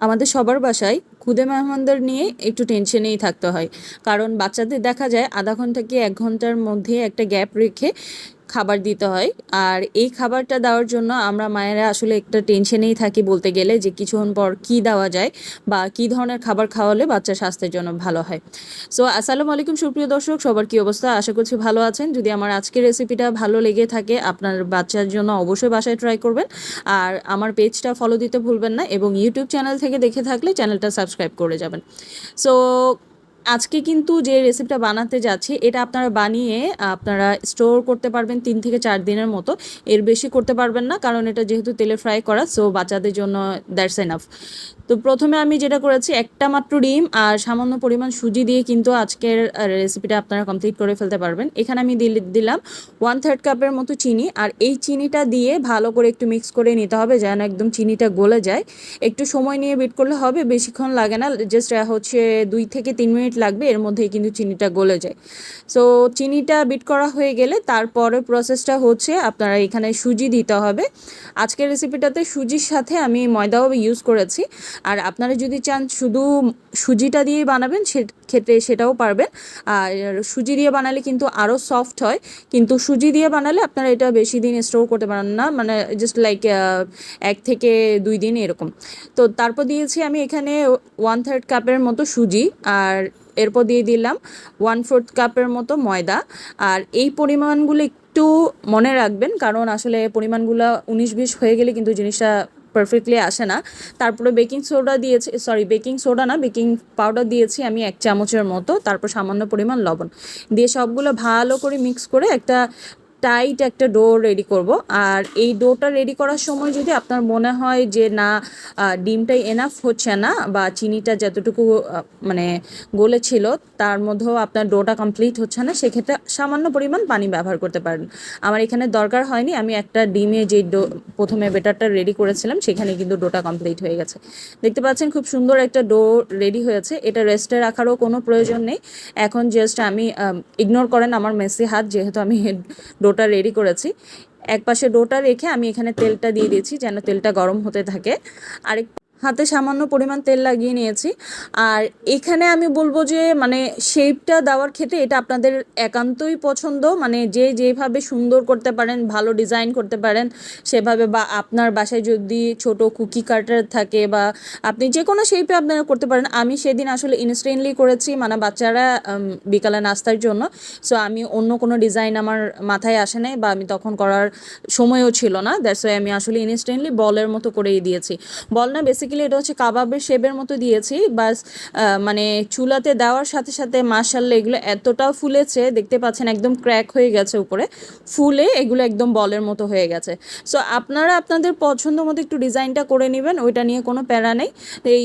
আমাদের সবার বাসায় খুদে মেহমানদের নিয়ে একটু টেনশনেই থাকতে হয়। কারণ বাচ্চাদের দেখা যায় আধা ঘণ্টা কি এক ঘণ্টার মধ্যে একটা গ্যাপ রেখে খাবার দিতে হয়। আর এই খাবারটা দেওয়ার জন্য আমরা মায়েরা আসলে একটা টেনশনেই থাকি বলতে গেলে যে কিছুক্ষণ পর কি দেওয়া যায় বা কি ধরনের খাবার খাওয়ালে বাচ্চার স্বাস্থ্যের জন্য ভালো হয়। সো আসসালামু আলাইকুম সুপ্রিয় দর্শক, সবার কি অবস্থা? আশা করছি ভালো আছেন। যদি আমার আজকের রেসিপিটা ভালো লেগে থাকে, আপনার বাচ্চার জন্য অবশ্যই বাসায় ট্রাই করবেন। আর আমার পেজটা ফলো দিতে ভুলবেন না এবং ইউটিউব চ্যানেল থেকে দেখে থাকলে চ্যানেলটা সাবস্ক্রাইব করে যাবেন। সো আজকে কিন্তু যে রেসিপিটা বানাতে যাচ্ছি, এটা আপনারা বানিয়ে আপনারা স্টোর করতে পারবেন তিন থেকে চার দিনের মতো। এর বেশি করতে পারবেন না, কারণ এটা যেহেতু তেলে ফ্রাই করা সো বাচ্চাদের জন্য দ্যাটস এনাফ তো প্রথমে আমি যেটা করেছি, একটা মাত্র ডিম আর সামান্য পরিমাণ সুজি দিয়ে কিন্তু আজকের রেসিপিটা আপনারা কমপ্লিট করে ফেলতে পারবেন। এখানে আমি দিল- দিলাম ওয়ান থার্ড কাপের মতো চিনি আর এই চিনিটা দিয়ে ভালো করে একটু মিক্স করে নিতে হবে যেন একদম চিনিটা গলে যায়। একটু সময় নিয়ে বিট করলে হবে, বেশিক্ষণ লাগে না জাস্ট হচ্ছে দুই থেকে তিন মিনিট লাগবে, এর মধ্যেই কিন্তু চিনিটা গলে যায়। সো চিনিটা বিট করা হয়ে গেলে তারপরে প্রসেসটা হচ্ছে আপনারা এখানে সুজি দিতে হবে। আজকের রেসিপিটাতে সুজির সাথে আমি ময়দাও ইউজ করেছি। আর আপনারা যদি চান শুধু সুজিটা দিয়ে বানাবেন সেক্ষেত্রে সেটাও পারবেন। আর সুজি দিয়ে বানালে কিন্তু আরও সফট হয়। কিন্তু সুজি দিয়ে বানালে আপনারা এটা বেশি দিন স্টোর করতে পারেন না। মানে জাস্ট লাইক এক থেকে দুই দিন এরকম। তো তারপর দিয়েছি আমি এখানে ওয়ান থার্ড কাপের মতো সুজি। আর এরপর দিয়ে দিলাম ওয়ান ফোর্থ কাপের মতো ময়দা। আর এই পরিমাণগুলো একটু মনে রাখবেন। কারণ আসলে পরিমাণগুলো উনিশ বিশ হয়ে গেলে কিন্তু জিনিসটা পারফেক্টলি আসে না। তারপরে বেকিং সোডা দিয়েছি সরি বেকিং সোডা না বেকিং পাউডার দিয়েছি আমি এক চামচের মতো, তারপর সামান্য পরিমাণ লবণ। দিয়ে সবগুলো ভালো করে মিক্স করে একটা টাইট একটা ডো রেডি করব। আর এই ডোটা রেডি করার সময় যদি আপনার মনে হয় যে, না ডিমটাই এনাফ হচ্ছে না বা চিনিটা যতটুকু মানে গলেছিল তার মধ্যেও আপনার ডোটা কমপ্লিট হচ্ছে না, সেক্ষেত্রে সামান্য পরিমাণ পানি ব্যবহার করতে পারেন। আমার এখানে দরকার হয়নি, আমি একটা ডিমে যে ডো প্রথমে বেটারটা রেডি করেছিলাম, সেখানে কিন্তু ডোটা কমপ্লিট হয়ে গেছে। দেখতে পাচ্ছেন খুব সুন্দর একটা ডো রেডি হয়েছে, এটা রেস্টে রাখারও কোনো প্রয়োজন নেই। এখন জাস্ট আমি ইগনোর করেন আমার মেসি হাত, যেহেতু আমি ডোটা রেডি করেছি। এক পাশে ডোটা রেখে আমি এখানে তেলটা দিয়ে দিয়েছি যেন তেলটা গরম হতে থাকে। আরেক হাতে সামান্য পরিমাণ তেল লাগিয়ে নিয়েছি। আর এখানে আমি বলব যে মানে শেপটা দেওয়ার ক্ষেত্রে এটা আপনাদের একান্তই পছন্দ। মানে যে যেভাবে সুন্দর করতে পারেন, ভালো ডিজাইন করতে পারেন, সেভাবে বা আপনার বাসায় যদি ছোট কুকি কাটার থাকে বা আপনি যে কোনো শেপে আপনারা করতে পারেন, আমি সেদিন আসলে ইনস্ট্যান্টলি করেছি। মানে বাচ্চারা বিকালে নাস্তার জন্য। সো আমি অন্য কোনো ডিজাইন আমার মাথায় আসে নাই বা আমি তখন করার সময়ও ছিল না। দ্যাটস ওয়াই আমি আসলে ইনস্ট্যান্টলি বলের মতো করেই দিয়েছি। বল না বেসিক্যালি এটা হচ্ছে কাবাবের শেপের মতো দিয়েছি, বাস মানে চুলাতে দেওয়ার সাথে সাথে মাশাল্লাহ এগুলো এতটা ফুলেছে, দেখতে পাচ্ছেন একদম ক্র্যাক হয়ে গেছে উপরে। ফুলে এগুলো একদম বলের মতো হয়ে গেছে। সো আপনারা আপনাদের পছন্দ মতো একটু ডিজাইনটা করে নেবেন, ওইটা নিয়ে কোনো প্যারা নেই। এই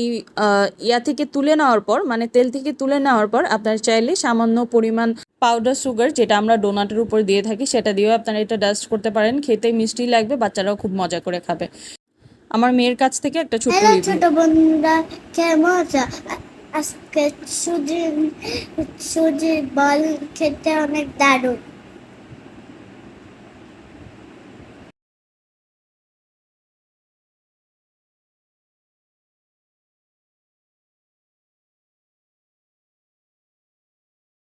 ইয়া থেকে তুলে নেওয়ার পর মানে তেল থেকে তুলে নেওয়ার পর, আপনারা চাইলে সামান্য পরিমাণ পাউডার সুগার যেটা আমরা ডোনাটের উপর দিয়ে থাকি, সেটা দিয়েও আপনারা এটা ডাস্ট করতে পারেন। খেতে মিষ্টি লাগবে, বাচ্চারাও খুব মজা করে খাবে। আমার মেয়ের কাছ থেকে একটা ছোট ছোট বন্ধুরা কেমন আছো? আজকে সুজি সুজির বল খেতে অনেক দারুণ।